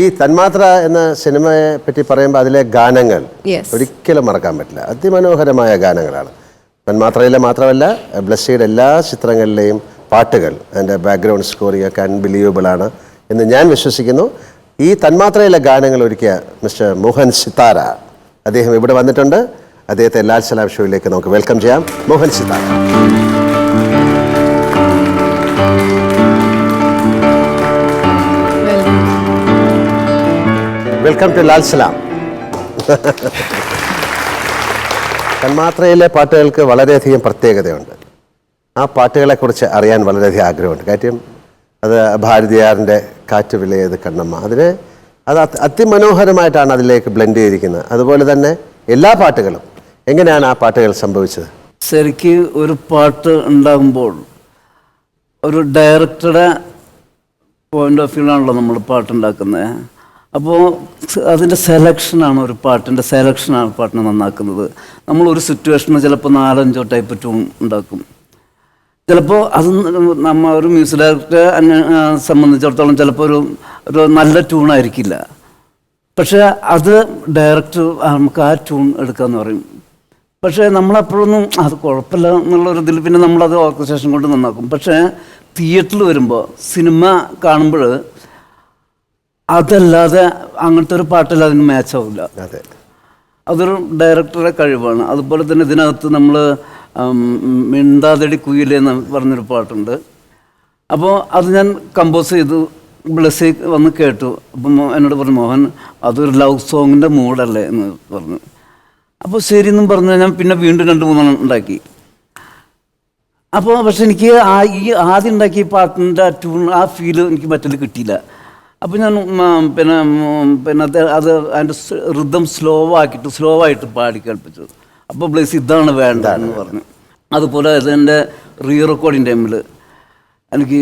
ഈ തന്മാത്ര എന്ന സിനിമയെ പറ്റി പറയുമ്പോൾ അതിലെ ഗാനങ്ങൾ. ഒരിക്കലും മറക്കാൻ പറ്റില്ല. അതിമനോഹരമായ ഗാനങ്ങളാണ്. തന്മാത്രയിലെ മാത്രമല്ല ബ്ലസ്സിയുടെ എല്ലാ ചിത്രങ്ങളിലെയും പാട്ടുകൾ അതിന്റെ ബാക്ക്ഗ്രൗണ്ട് സ്കോറിംഗ് ഒക്കെ അൺബിലീവബിൾ ആണ് എന്ന് ഞാൻ വിശ്വസിക്കുന്നു. ഈ തന്മാത്രയിലെ ഗാനങ്ങൾ ഒരുക്കിയ മിസ്റ്റർ മോഹൻ സിത്താര അദ്ദേഹം ഇവിടെ വന്നിട്ടുണ്ട്. അദ്ദേഹത്തെ ലാൽ സലാം ഷോയിലേക്ക് നമുക്ക് വെൽക്കം ചെയ്യാം. മോഹൻ സിത്താര. വെൽക്കം ടു ലാൽ സലാം തന്മാത്രയിലെ പാട്ടുകൾക്ക് വളരെയധികം പ്രത്യേകതയുണ്ട്. ആ പാട്ടുകളെക്കുറിച്ച് അറിയാൻ വളരെയധികം ആഗ്രഹമുണ്ട്. കാര്യം അത് ഭാരതിയാറിന്റെ കാറ്റ് വിലയത് കണ്ണമ്മ. അതിന് അത് അത് അതിമനോഹരമായിട്ടാണ് അതിലേക്ക് ബ്ലെൻഡ് ചെയ്തിരിക്കുന്നത്. അതുപോലെ തന്നെ എല്ലാ പാട്ടുകളും എങ്ങനെയാണ് ആ പാട്ടുകൾ സംഭവിച്ചത്? ശരിക്ക് ഒരു പാട്ട് ഉണ്ടാകുമ്പോൾ ഒരു ഡയറക്ടറുടെ പോയിന്റ് ഓഫ് വ്യൂ വ്യൂലാണല്ലോ നമ്മൾ പാട്ടുണ്ടാക്കുന്നത്. അപ്പോൾ അതിന്റെ സെലക്ഷനാണ് ഒരു പാട്ടിന്റെ സെലക്ഷനാണ് പാട്ടിനെ നന്നാക്കുന്നത്. നമ്മൾ ഒരു സിറ്റുവേഷനിൽ ചിലപ്പോൾ നാലഞ്ചോ ടൈപ്പ് ട്യൂൺ ഉണ്ടാക്കും. ചിലപ്പോൾ അത് നമ്മ ഒരു മ്യൂസിക് ഡയറക്ടറെ സംബന്ധിച്ചിടത്തോളം ചിലപ്പോൾ ഒരു ഒരു നല്ല ട്യൂണായിരിക്കില്ല പക്ഷേ അത് ഡയറക്ടർ നമുക്ക് ആ ട്യൂൺ എടുക്കാന്ന് പറയും. പക്ഷേ നമ്മളപ്പോഴൊന്നും അത് കുഴപ്പമില്ല എന്നുള്ളൊരു ഇതിൽ പിന്നെ നമ്മളത് ഓർക്കസ്ട്രേഷൻ കൊണ്ട് നന്നാക്കും. പക്ഷേ തിയേറ്ററിൽ വരുമ്പോൾ സിനിമ കാണുമ്പോൾ അതല്ലാതെ അങ്ങനത്തെ ഒരു പാട്ടിൽ അതിന് മാച്ച് ആവില്ല അതെ. അതൊരു ഡയറക്ടറെ കഴിവാണ്. അതുപോലെ തന്നെ ഇതിനകത്ത് നമ്മൾ മിണ്ടാതടി കുയിൽ എന്ന് പറഞ്ഞൊരു പാട്ടുണ്ട്. അപ്പോൾ അത് ഞാൻ കമ്പോസ് ചെയ്തു ബ്ലസ്സി വന്ന് കേട്ടു. അപ്പം എന്നോട് പറഞ്ഞു മോഹൻ അതൊരു ലവ് സോങ്ങിന്റെ മൂഡല്ലേ എന്ന് പറഞ്ഞു. അപ്പോൾ ശരി എന്നും പറഞ്ഞു ഞാൻ പിന്നെ വീണ്ടും രണ്ട് മൂന്നെണ്ണം ഉണ്ടാക്കി. അപ്പോൾ പക്ഷെ എനിക്ക് ആ ഈ ആദ്യം ഉണ്ടാക്കിയ പാട്ടിന്റെ ആ ട്യൂൺ ആ ഫീൽ എനിക്ക് മറ്റൊരു കിട്ടിയില്ല. അപ്പോൾ ഞാൻ പിന്നെ പിന്നെ അത് അത് അതിന്റെ ഋതം സ്ലോ ആക്കിയിട്ട് സ്ലോ ആയിട്ട് പാടി കേൾപ്പിച്ചു അപ്പോൾ ബ്ലേസ് ഇതാണ് വേണ്ട എന്ന് പറഞ്ഞു. അതുപോലെ ഇതെന്റെ റീ റെക്കോർഡിങ് ടൈമിൽ എനിക്ക്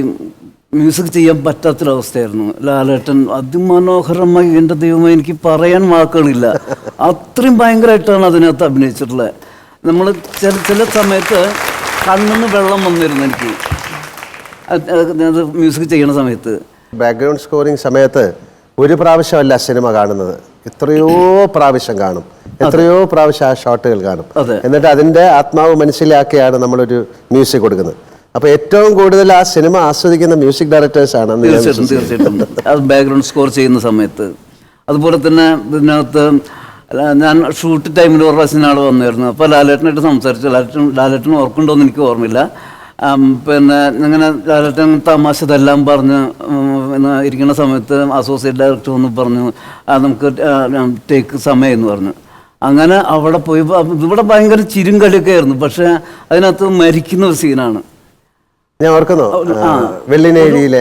മ്യൂസിക് ചെയ്യാൻ പറ്റാത്തൊരവസ്ഥയായിരുന്നു. ലാലേട്ടൻ അതിമനോഹരമായി എന്റെ ദൈവമേ എനിക്ക് പറയാൻ വാക്കുകളില്ല. അത്രയും ഭയങ്കരമായിട്ടാണ് അതിനകത്ത് അഭിനയിച്ചിട്ടുള്ളത്. നമ്മൾ ചില ചില സമയത്ത് കണ്ണിന്ന് വെള്ളം വന്നിരുന്നു എനിക്ക്. അത് അത് മ്യൂസിക് ചെയ്യണ സമയത്ത്. ബാക്ക്ഗ്രൗണ്ട് സ്കോറിങ് സമയത്ത് ഒരു പ്രാവശ്യമല്ല സിനിമ കാണുന്നത്. എത്രയോ പ്രാവശ്യം കാണും. എത്രയോ പ്രാവശ്യം ആ ഷോട്ടുകൾ കാണും. എന്നിട്ട് അതിന്റെ ആത്മാവ് മനസ്സിലാക്കിയാണ് നമ്മളൊരു മ്യൂസിക് കൊടുക്കുന്നത്. അപ്പൊ ഏറ്റവും കൂടുതൽ ആ സിനിമ ആസ്വദിക്കുന്ന മ്യൂസിക് ഡയറക്ടേഴ്സ് ആണ് തീർച്ചയായിട്ടും വിശ്വസിക്കുന്നു. തീർച്ചയായിട്ടും. അത് ബാക്ക്ഗ്രൗണ്ട് സ്കോർ ചെയ്യുന്ന സമയത്ത്. അതുപോലെ തന്നെ ഇതിനകത്ത് ഞാൻ ഷൂട്ട് ടൈമിൽ ഒരു പ്രാവശ്യം ആൾ വന്നിരുന്നു അപ്പോൾ ലാലേട്ടനായിട്ട് സംസാരിച്ചു. ലാലേട്ടൻ ലാലേട്ടൻ ഓർക്കുണ്ടോ എന്ന് എനിക്ക് ഓർമ്മയില്ല. പിന്നെ ഇങ്ങനെ ലാലേട്ടൻ തമാശ ഇതെല്ലാം പറഞ്ഞ് ഇരിക്കുന്ന സമയത്ത് അസോസിയേറ്റ് ഡയറക്ടർ ഒന്ന് പറഞ്ഞു അത് നമുക്ക് ടേക്ക് സമയം എന്ന് പറഞ്ഞു. അങ്ങനെ അവിടെ പോയി ഇവിടെ ഭയങ്കര ചിരും കളിയൊക്കെ ആയിരുന്നു പക്ഷെ അതിനകത്ത് മരിക്കുന്ന ഒരു സീനാണ്. ഞാൻ ഓർക്കുന്നു വെള്ളിനേഴിയിലെ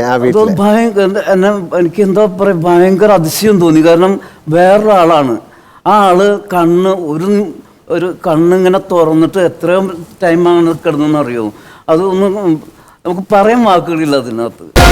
ഭയങ്കര എന്നെ എനിക്ക് എന്താ പറയുക ഭയങ്കര അതിശയം തോന്നി കാരണം വേറൊരാളാണ്. ആ ആൾ കണ്ണ് ഒരു ഒരു കണ്ണിങ്ങനെ തുറന്നിട്ട് എത്രയും ടൈമാണ് കിടന്നെന്ന് അറിയോ അതൊന്നും നമുക്ക് പറയാൻ വാക്കുകളില്ല അതിനകത്ത്.